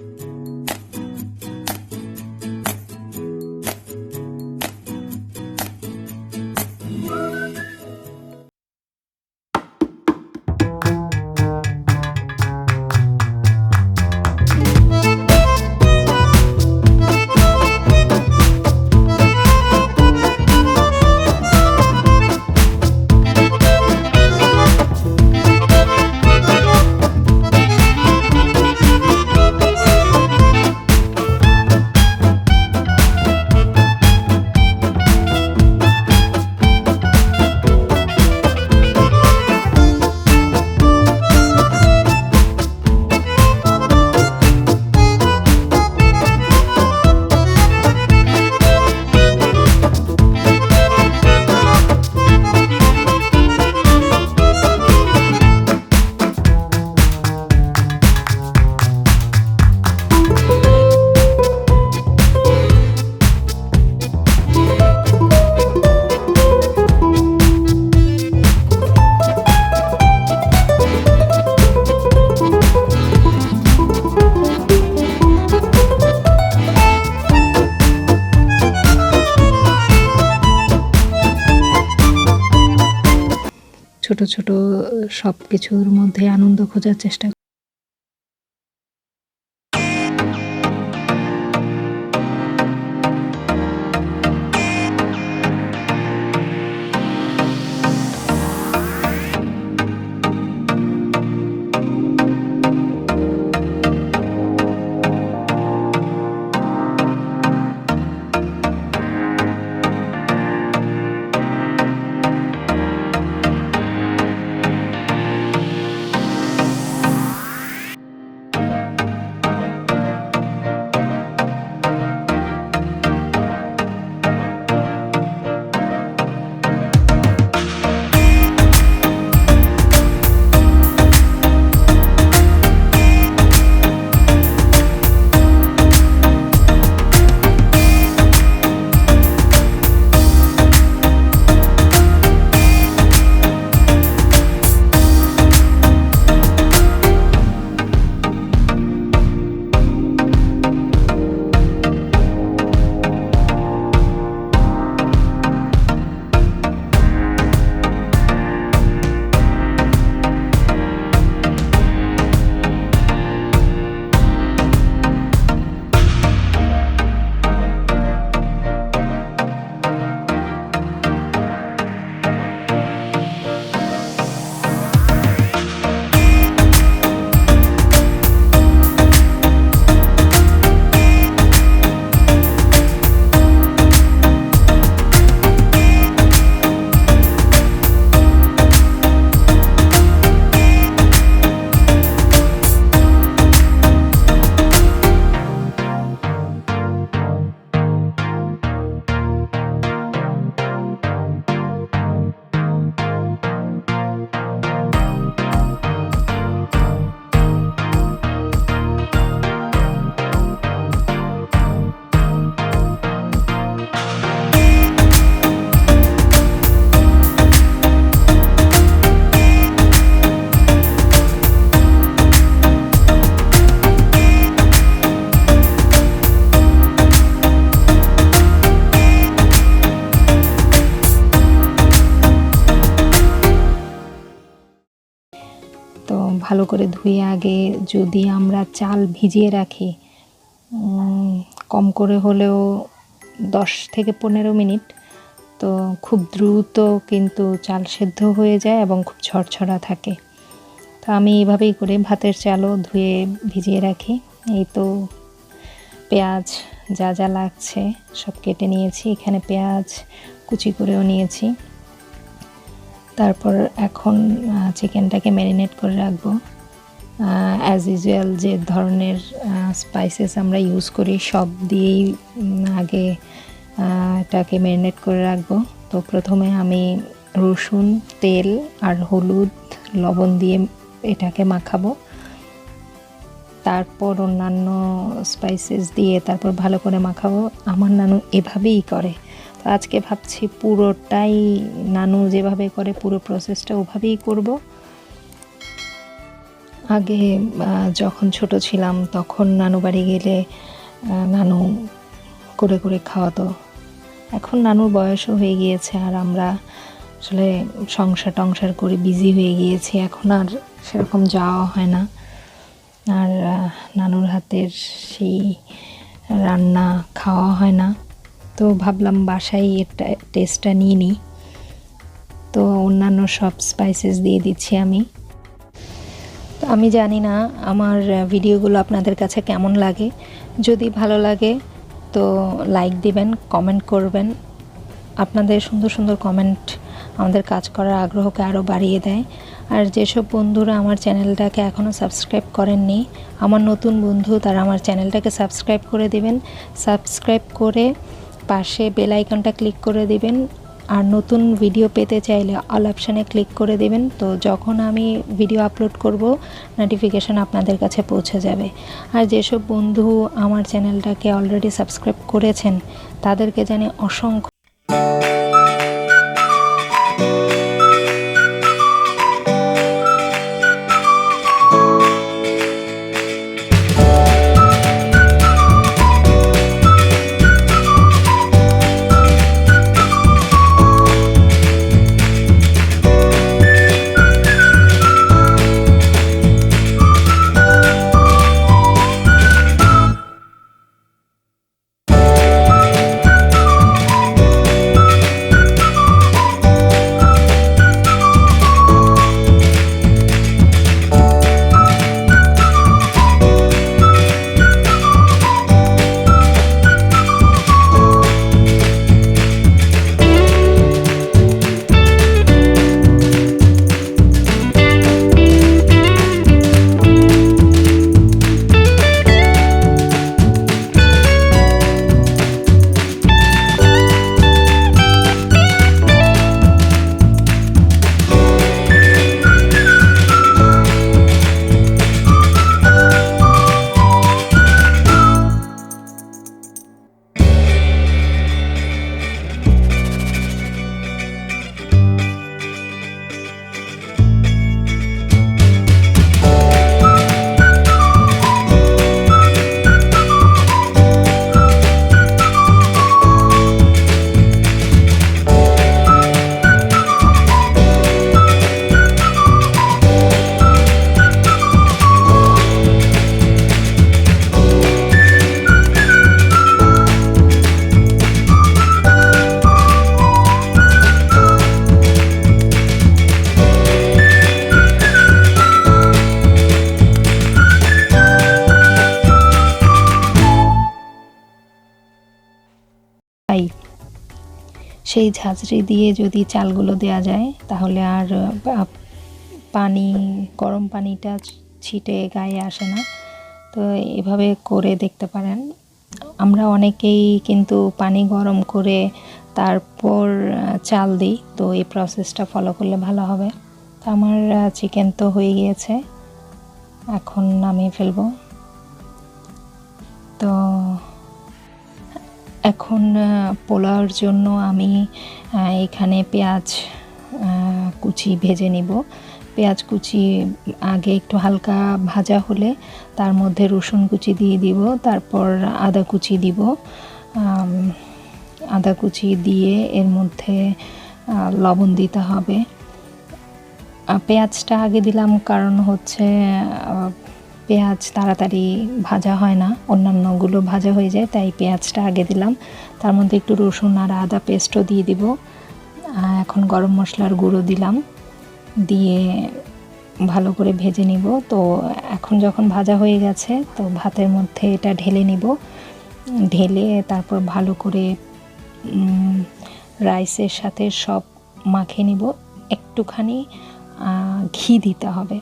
you ছোট ছোট সব কিছুর মধ্যে আনন্দ খোঁজার চেষ্টা ভালো করে ধুয়ে আগে যদি আমরা চাল ভিজিয়ে রাখি কম করে হলেও দশ থেকে পনেরো মিনিট, তো খুব দ্রুত কিন্তু চাল সেদ্ধ হয়ে যায় এবং খুব ঝরঝরা থাকে। তো আমি এইভাবেই করে ভাতের চালও ধুয়ে ভিজিয়ে রাখি। এই তো পেঁয়াজ যা যা লাগছে সব কেটে নিয়েছি। এখানে পেঁয়াজ কুচি করেও নিয়েছি। তারপর এখন চিকেনটাকে ম্যারিনেট করে রাখব। অ্যাজ ইউজুয়াল যে ধরনের স্পাইসেস আমরা ইউজ করি, সব দিয়েই আগে এটাকে ম্যারিনেট করে রাখব। তো প্রথমে আমি রসুন, তেল আর হলুদ, লবণ দিয়ে এটাকে মাখাবো। তারপর অন্যান্য স্পাইসেস দিয়ে তারপর ভালো করে মাখাবো। আমার নানু এভাবেই করে। আজকে ভাবছি পুরোটাই নানু যেভাবে করে পুরো প্রসেসটা ওভাবেই করব। আগে যখন ছোট ছিলাম তখন নানু বাড়ি গেলে নানু করে করে খাওয়াতো। এখন নানুর বয়সও হয়ে গিয়েছে আর আমরা আসলে সংসার টংসার করে বিজি হয়ে গিয়েছি, এখন আর সেরকম যাওয়া হয় না। আর নানুর হাতের সেই রান্না খাওয়া হয় না। তো ভাবলাম বাসায় এর টেস্টটা নিয়ে নিই। তো অন্যান্য সব স্পাইসেস দিয়ে দিচ্ছি আমি। তো আমি জানি না আমার ভিডিওগুলো আপনাদের কাছে কেমন লাগে। যদি ভালো লাগে, তো লাইক দিবেন কমেন্ট করবেন। আপনাদের সুন্দর সুন্দর কমেন্ট আমাদের কাজ করার আগ্রহকে আরও বাড়িয়ে দেয়। আর যেসব বন্ধুরা আমার চ্যানেলটাকে এখনও সাবস্ক্রাইব করেননি, আমার নতুন বন্ধু তারা আমার চ্যানেলটাকে সাবস্ক্রাইব করে দিবেন। সাবস্ক্রাইব করে পাশে বেল আইকনটা ক্লিক করে দিবেন। আর নতুন ভিডিও পেতে চাইলে অল অপশানে ক্লিক করে দেবেন। তো যখন আমি ভিডিও আপলোড করব নোটিফিকেশান আপনাদের কাছে পৌঁছে যাবে। আর যেসব বন্ধু আমার চ্যানেলটাকে অলরেডি সাবস্ক্রাইব করেছেন, তাদেরকে জানি অসংখ্য পাই সেই ঝাঁঝরি দিয়ে যদি চালগুলো দেয়া যায়, তাহলে আর পানি, গরম পানিটা ছিটে গায়ে আসে না। তো এভাবে করে দেখতে পারেন। আমরা অনেকেই কিন্তু পানি গরম করে তারপর চাল দিই। তো এই প্রসেসটা ফলো করলে ভালো হবে। তো আমার চিকেন তো হয়ে গিয়েছে। এখন নামিয়ে ফেলব। তো এখন পোলাওর জন্য আমি এখানে পেঁয়াজ কুচি ভেজে নিব। পেঁয়াজ কুচি আগে একটু হালকা ভাজা হলে তার মধ্যে রসুন কুচি দিয়ে দিব, তারপর আদা কুচি দিব। আদা কুচি দিয়ে এর মধ্যে লবণ দিতে হবে। পেঁয়াজটা আগে দিলাম কারণ হচ্ছে পেঁয়াজ তাড়াতাড়ি ভাজা হয় না, অন্যান্যগুলো ভাজা হয়ে যায়, তাই পেঁয়াজটা আগে দিলাম। তার মধ্যে একটু রসুন আর আদা পেস্টও দিয়ে দিব। এখন গরম মশলার গুঁড়ো দিলাম, দিয়ে ভালো করে ভেজে নিব। তো এখন যখন ভাজা হয়ে গেছে, তো ভাতের মধ্যে এটা ঢেলে নিব। ঢেলে তারপর ভালো করে রাইসের সাথে সব মাখিয়ে নিব। একটুখানি ঘি দিতে হবে।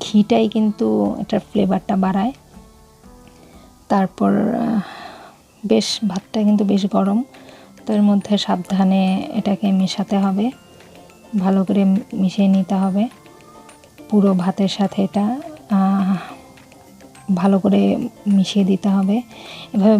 ঘিটাই কিন্তু এটার ফ্লেভারটা বাড়ায়। তারপর বেশ ভাতটা কিন্তু বেশ গরম। তো এর মধ্যে সাবধানে এটাকে মেশাতে হবে। ভালো করে মিশিয়ে নিতে হবে। পুরো ভাতের সাথে এটা ভালো করে মিশিয়ে দিতে হবে। এভাবে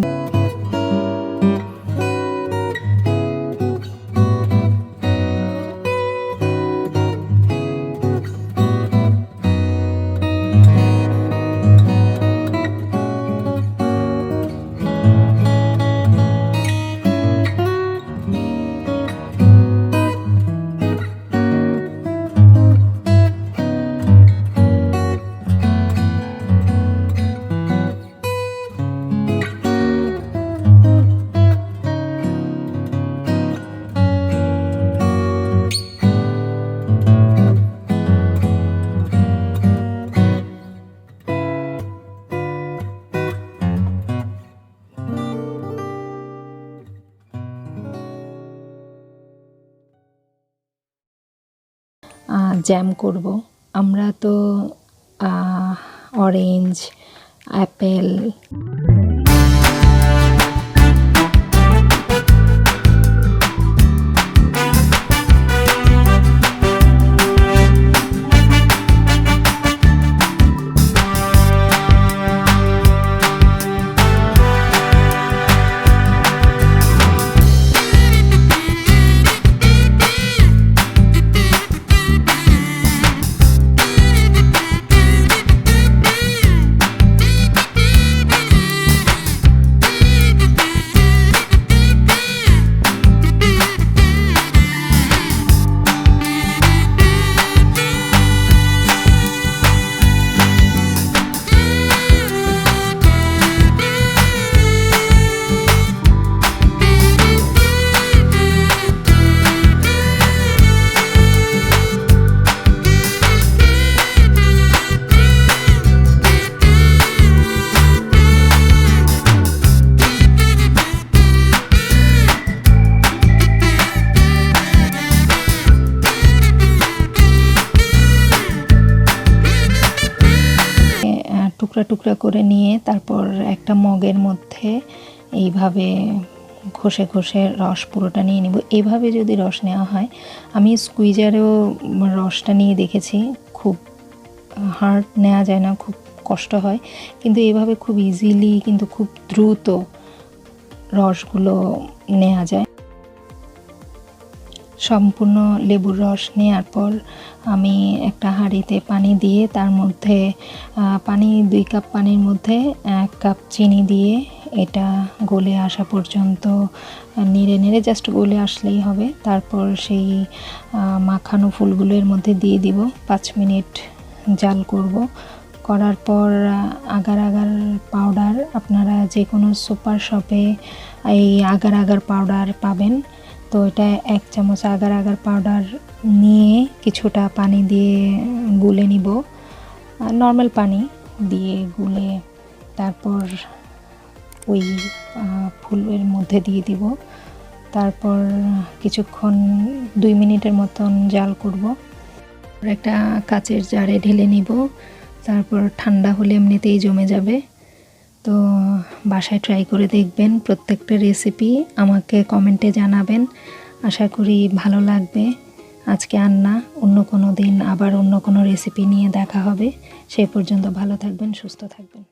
জ্যাম করব। আমরা তো অরেঞ্জ অ্যাপেল টুকরা টুকরা করে নিয়ে তারপর একটা মগের মধ্যে এইভাবে ঘষে ঘষে রস পুরোটা নিয়ে নিব। এভাবে যদি রস নেওয়া হয়, আমি স্কুইজারেও রসটা নিয়ে দেখেছি, খুব হার্ড নেওয়া যায় না, খুব কষ্ট হয়। কিন্তু এভাবে খুব ইজিলি কিন্তু খুব দ্রুত রসগুলো নেওয়া যায়। সম্পূর্ণ লেবুর রস নেওয়ার পর আমি একটা হাঁড়িতে পানি দিয়ে তার মধ্যে পানি, দুই কাপ পানির মধ্যে এক কাপ চিনি দিয়ে এটা গলে আসা পর্যন্ত নেড়ে নেড়ে জাস্ট গলে আসলেই হবে। তারপর সেই মাখানো ফুলগুলো এর মধ্যে দিয়ে দিব। পাঁচ মিনিট জাল করব। করার পর আগার আগার পাউডার আপনারা যে কোনো সুপার শপে এই আগার আগার পাউডার পাবেন। তো এটা এক চামচ আগার আগার পাউডার নিয়ে কিছুটা পানি দিয়ে গুলে নিব। নর্মাল পানি দিয়ে গুলে তারপর ওই ফুলের মধ্যে দিয়ে দিব। তারপর কিছুক্ষণ দুই মিনিটের মতন জাল করব। একটা কাচের জারে ঢেলে নিব। তারপর ঠান্ডা হলে এমনিতেই জমে যাবে। তো বাসায় ট্রাই করে দেখবেন প্রত্যেকটা রেসিপি আমাকে কমেন্টে জানাবেন। আশা করি ভালো লাগবে। আজকে আর না, অন্য কোনো দিন আবার অন্য কোনো রেসিপি নিয়ে দেখা হবে। সেই পর্যন্ত ভালো থাকবেন, সুস্থ থাকবেন।